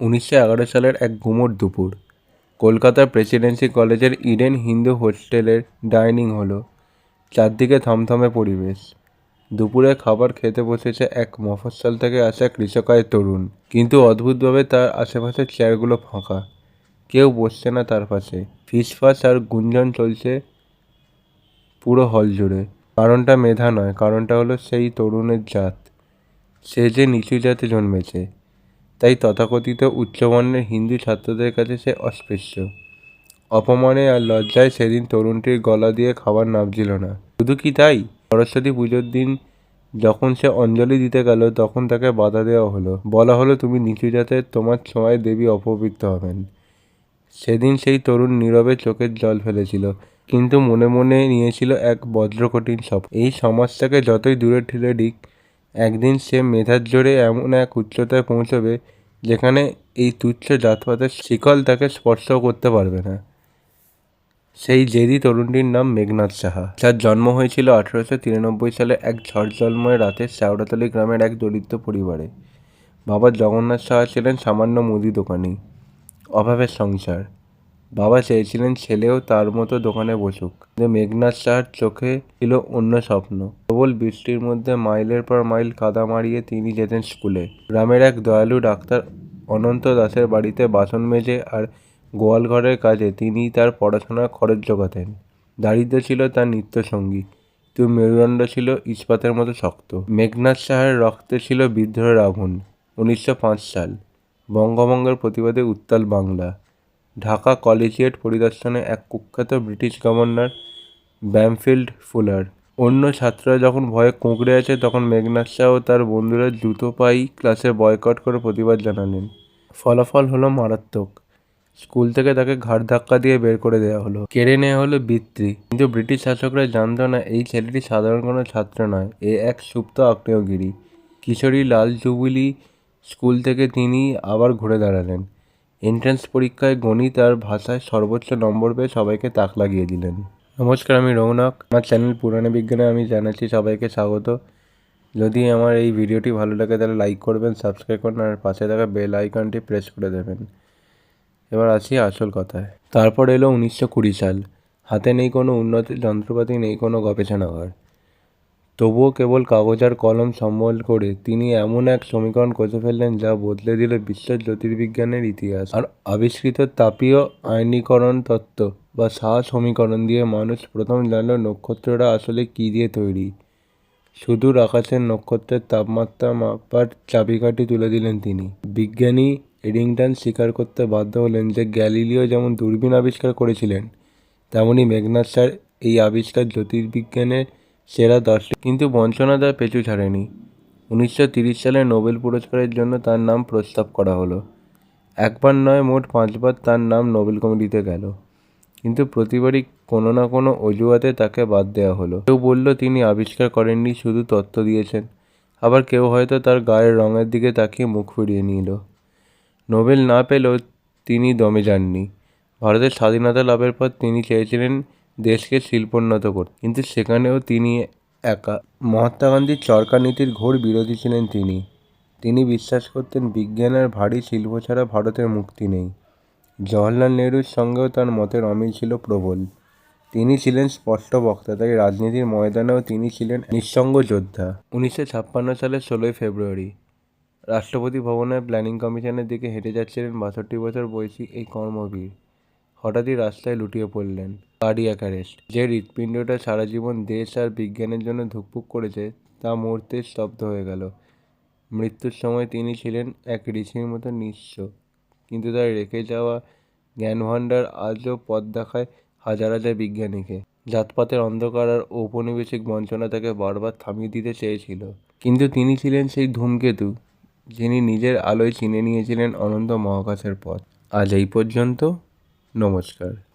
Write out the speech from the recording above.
উনিশশো এগারো সালের এক গুমোট দুপুর। কলকাতার প্রেসিডেন্সি কলেজের ইডেন হিন্দু হোস্টেলের ডাইনিং হলো। চারদিকে থমথমে পরিবেশ। দুপুরে খাবার খেতে বসেছে এক মফস্বল থেকে আসা কৃষকায় তরুণ। কিন্তু অদ্ভুতভাবে তার আশেপাশের চেয়ারগুলো ফাঁকা। কেউ বসছে না তার পাশে। ফিসফাস আর গুঞ্জন চলছে পুরো হল জুড়ে। কারণটা মেধা নয়, কারণটা হলো সেই তরুণের জাত। সে যে নিচু জাতে জন্মেছে। তাই তথাকথিত উচ্চবর্ণের হিন্দু ছাত্রদের কাছে সে অস্পৃশ্য। অপমানে আর লজ্জায় সেদিন তরুণটির গলা দিয়ে খাবার নামছিল না। শুধু কি তাই? সরস্বতী পুজোর দিন যখন সে অঞ্জলি দিতে গেল, তখন তাকে বাধা দেওয়া হলো। বলা হলো, তুমি নিচু জাতের তোমার ছোঁয়ায় দেবী অপবিত্র হবেন। সেদিন সেই তরুণ নীরবে চোখের জল ফেলেছিল, কিন্তু মনে মনে নিয়েছিল এক বজ্রকঠিন সপ এই সমাজটাকে যতই দূরে ঠেলে দিক একদিন সে মেধার জোরে এমন এক উচ্চতায় পৌঁছবে যেখানে এই তুচ্ছ জাতপাতের শিকল তাকে স্পর্শ করতে পারবে না। সেই জেদি তরুণটির নাম মেঘনাথ সাহা। যার জন্ম হয়েছিল আঠেরোশো তিরানব্বই সালে এক ঝড়জলময় রাতে শ্যাওড়াতলি গ্রামের এক দরিদ্র পরিবারে। বাবা জগন্নাথ সাহা ছিলেন সামান্য মুদি দোকানি। অভাবের সংসার। বাবা চেয়েছিলেন ছেলেও তার মতো দোকানে বসুক। কিন্তু মেঘনাথ সাহার চোখে ছিল অন্য স্বপ্ন। প্রবল বৃষ্টির মধ্যে মাইলের পর মাইল কাদা মারিয়ে তিনি যেতেন স্কুলে। গ্রামের এক দয়ালু ডাক্তার অনন্ত দাসের বাড়িতে বাসন মেজে আর গোয়াল ঘরের কাজে তিনি তার পড়াশোনার খরচ জোগাতেন দারিদ্র ছিল তার নিত্যসঙ্গী। কিন্তু মেরুদণ্ড ছিল ইস্পাতের মতো শক্ত। মেঘনাথ সাহার রক্তে ছিল বিদ্রোহের আগুন। উনিশশো পাঁচ সাল। বঙ্গভঙ্গের প্রতিবাদে উত্তাল বাংলা। ঢাকা কলেজিয়েট পরিদর্শনে এক কুখ্যাত ব্রিটিশ গভর্নর ব্যামফিল্ড ফুলার। অন্য ছাত্ররা যখন ভয়ে কুঁকড়ে আছে, তখন মেঘনাথ শাহ ও তার বন্ধুরা জুতো পাই ক্লাসে বয়কট করে প্রতিবাদ জানালেন। ফলাফল হলো মারাত্মক। স্কুল থেকে তাকে ঘাড় ধাক্কা দিয়ে বের করে দেওয়া হলো। কেড়ে নেওয়া হলো বৃত্তি। কিন্তু ব্রিটিশ শাসকরা জানতো না, এই ছেলেটি সাধারণ কোনো ছাত্র নয়। এ এক সুপ্ত আগ্নেয়গিরি। কিশোরী লাল জুবিলি স্কুল থেকে তিনি আবার ঘুরে দাঁড়ালেন। এন্ট্রান্স পরীক্ষায় গণিত আর ভাষায় সর্বোচ্চ নম্বর পেয়ে সবাইকে তাক লাগিয়ে দিলেন। নমস্কার, আমি রৌনক। আমার চ্যানেল পুরানো বিজ্ঞানে আমি জানাচ্ছি সবাইকে স্বাগত। যদি আমার এই ভিডিওটি ভালো লাগে, তাহলে লাইক করবেন সাবস্ক্রাইব করবেন আর পাশে থাকা বেল আইকনটি প্রেস করে দেবেন। এবার আসি আসল কথায়। তারপর এলো উনিশশো কুড়ি সাল। হাতে নেই কোনো উন্নত যন্ত্রপাতি, নেই কোনো গবেষণাগার। তবুও কেবল কাগজ আর কলম সম্বল করে তিনি এমন এক সমীকরণ কষে ফেললেন যা বদলে দিল বিশ্ব জ্যোতির্বিজ্ঞানের ইতিহাস। আর আবিষ্কৃত তাপীয় আয়নীকরণ তত্ত্ব বা সাহা সমীকরণ দিয়ে মানুষ প্রথম জানল নক্ষত্ররা আসলে কী দিয়ে তৈরি। সুদূর আকাশের নক্ষত্রের তাপমাত্রা মাপার চাবিকাঠি তুলে দিলেন তিনি। বিজ্ঞানী এডিংটন স্বীকার করতে বাধ্য হলেন যে গ্যালিলিও যেমন দূরবীন আবিষ্কার করেছিলেন, তেমনি মেঘনাথ স্যার এই আবিষ্কার জ্যোতির্বিজ্ঞানের সেরা দশটি কিন্তু বঞ্চনা তার পেছু ছাড়েনি। উনিশশো সালে নোবেল পুরস্কারের জন্য তার নাম প্রস্তাব করা হলো। একবার নয়, মোট পাঁচবার তার নাম নোবেল কমিটিতে গেল। কিন্তু প্রতিবারই কোনো না কোনো অজুহাতে তাকে বাদ দেওয়া হলো। কেউ বলল, তিনি আবিষ্কার করেননি, শুধু তত্ত্ব দিয়েছেন। আবার কেউ হয়তো তার গায়ের রঙের দিকে তাকিয়ে মুখ ফিরিয়ে নিল। নোবেল না পেলেও তিনি দমে যাননি। ভারতের স্বাধীনতা লাভের পর তিনি চেয়েছিলেন দেশকে শিল্পোন্নত করতে কিন্তু সেখানেও তিনি একা। মহাত্মা গান্ধীর চরকা নীতির ঘোর বিরোধী ছিলেন তিনি। তিনি বিশ্বাস করতেন বিজ্ঞানের ভারী শিল্প ছাড়া ভারতের মুক্তি নেই। জওয়াহরলাল নেহরুর সঙ্গেও তার মতের অমিল ছিল প্রবল। তিনি ছিলেন স্পষ্ট বক্তা, তাই রাজনীতির ময়দানেও তিনি ছিলেন নিঃসঙ্গ যোদ্ধা। উনিশশো ছাপ্পান্ন সালের ষোলোই ফেব্রুয়ারি, রাষ্ট্রপতি ভবনের প্ল্যানিং কমিশনের দিকে হেঁটে যাচ্ছিলেন বাষট্টি বছর বয়সী এই কর্মবীর। হঠাৎই রাস্তায় লুটিয়ে পড়লেন। কার্ডিয়াক অ্যারেস্ট যে হৃৎপিণ্ডটা সারা জীবন দেশ আর বিজ্ঞানের জন্য ধুকপুক করেছে, তা মুহূর্তে স্তব্ধ হয়ে গেল। মৃত্যুর সময় তিনি ছিলেন এক ঋষির মতো নিঃস্ব। কিন্তু তার রেখে যাওয়া জ্ঞানভাণ্ডার আজও পথ দেখায় হাজার হাজার বিজ্ঞানীকে। জাতপাতের অন্ধকার আর ঔপনিবেশিক বঞ্চনা তাকে বারবার থামিয়ে দিতে চেয়েছিল। কিন্তু তিনি ছিলেন সেই ধূমকেতু, যিনি নিজের আলোয় চিনে নিয়েছিলেন অনন্ত মহাকাশের পথ। আজ এই পর্যন্ত, নমস্কার।